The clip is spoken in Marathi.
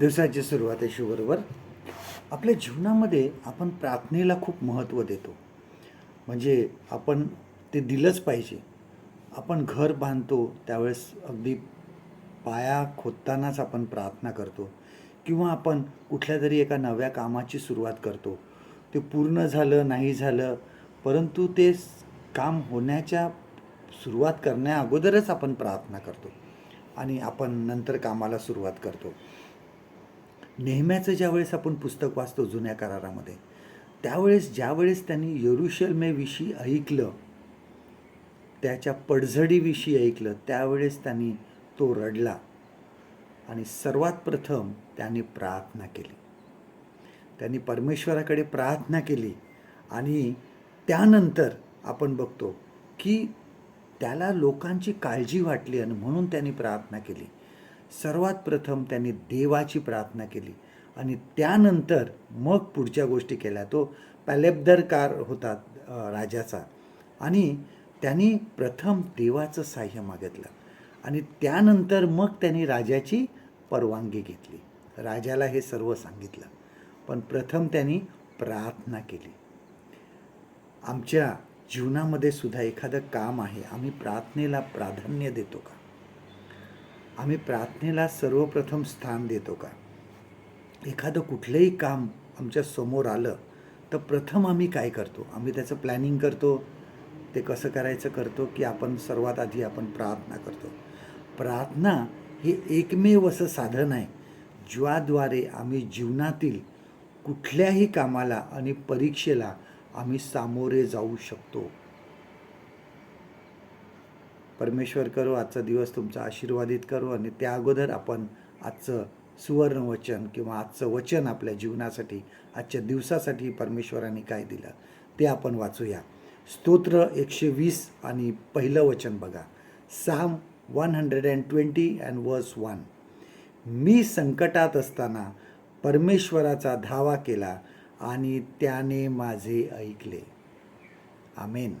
दिवसाची सुरुवात आहे बरोबर आपल्या जीवनामध्ये आपण प्रार्थनेला खूप महत्त्व देतो. म्हणजे आपण ते दिलंच पाहिजे. आपण घर बांधतो त्यावेळेस अगदी पाया खोदतानाच आपण प्रार्थना करतो. किंवा आपण कुठल्या तरी एका नव्या कामाची सुरुवात करतो. ते पूर्ण झालं नाही झालं परंतु ते काम होण्याच्या सुरुवात करण्या अगोदरच आपण प्रार्थना करतो. आणि आपण नंतर कामाला सुरुवात करतो. नेहम्याचं ज्यावेळेस आपण पुस्तक वाचतो जुन्या करारामध्ये त्यावेळेस ज्यावेळेस त्यांनी यरुशलमेविषयी ऐकलं त्याच्या पडझडीविषयी ऐकलं त्यावेळेस त्यांनी तो रडला आणि सर्वात प्रथम त्यांनी प्रार्थना केली. त्यांनी परमेश्वराकडे प्रार्थना केली आणि त्यानंतर आपण बघतो की त्याला लोकांची काळजी वाटली आणि म्हणून त्यांनी प्रार्थना केली. सर्वात प्रथम त्यांनी देवाची प्रार्थना केली. आणि त्यानंतर मग पुढच्या गोष्टी केल्या. तो पॅलेबदरकार होता राजाचा. आणि त्यांनी प्रथम देवाचं साह्य मागितलं. आणि त्यानंतर मग त्यांनी राजाची परवानगी घेतली. राजाला हे सर्व सांगितलं. पण प्रथम त्यांनी प्रार्थना केली. आमच्या जीवनामध्ये सुद्धा एखादं काम आहे. आम्ही प्रार्थनेला प्राधान्य देतो का? आम्ही प्रार्थनेला सर्वप्रथम स्थान देतो का? एखादं कुठलंही काम आमच्यासमोर आलं तर प्रथम आम्ही काय करतो? आम्ही त्याचं प्लॅनिंग करतो ते कसं करायचं करतो की आपण सर्वात आधी आपण प्रार्थना करतो. प्रार्थना हे एकमेव असं साधन आहे ज्याद्वारे आम्ही जीवनातील कुठल्याही कामाला आणि परीक्षेला आम्ही सामोरे जाऊ शकतो. परमेश्वर करो आजचा दिवस तुमचा आशीर्वादित करो आणि त्या अगोदर आपण आजचं सुवर्ण वचन किंवा आजचं वचन आपल्या जीवनासाठी आजच्या दिवसासाठी परमेश्वराने काय दिलं ते आपण वाचूया. स्तोत्र एकशे वीस आणि पहिलं वचन बघा. Psalm one hundred and twenty and verse one मी संकटात असताना परमेश्वराचा धावा केला आणि त्याने माझे ऐकले. आमेन.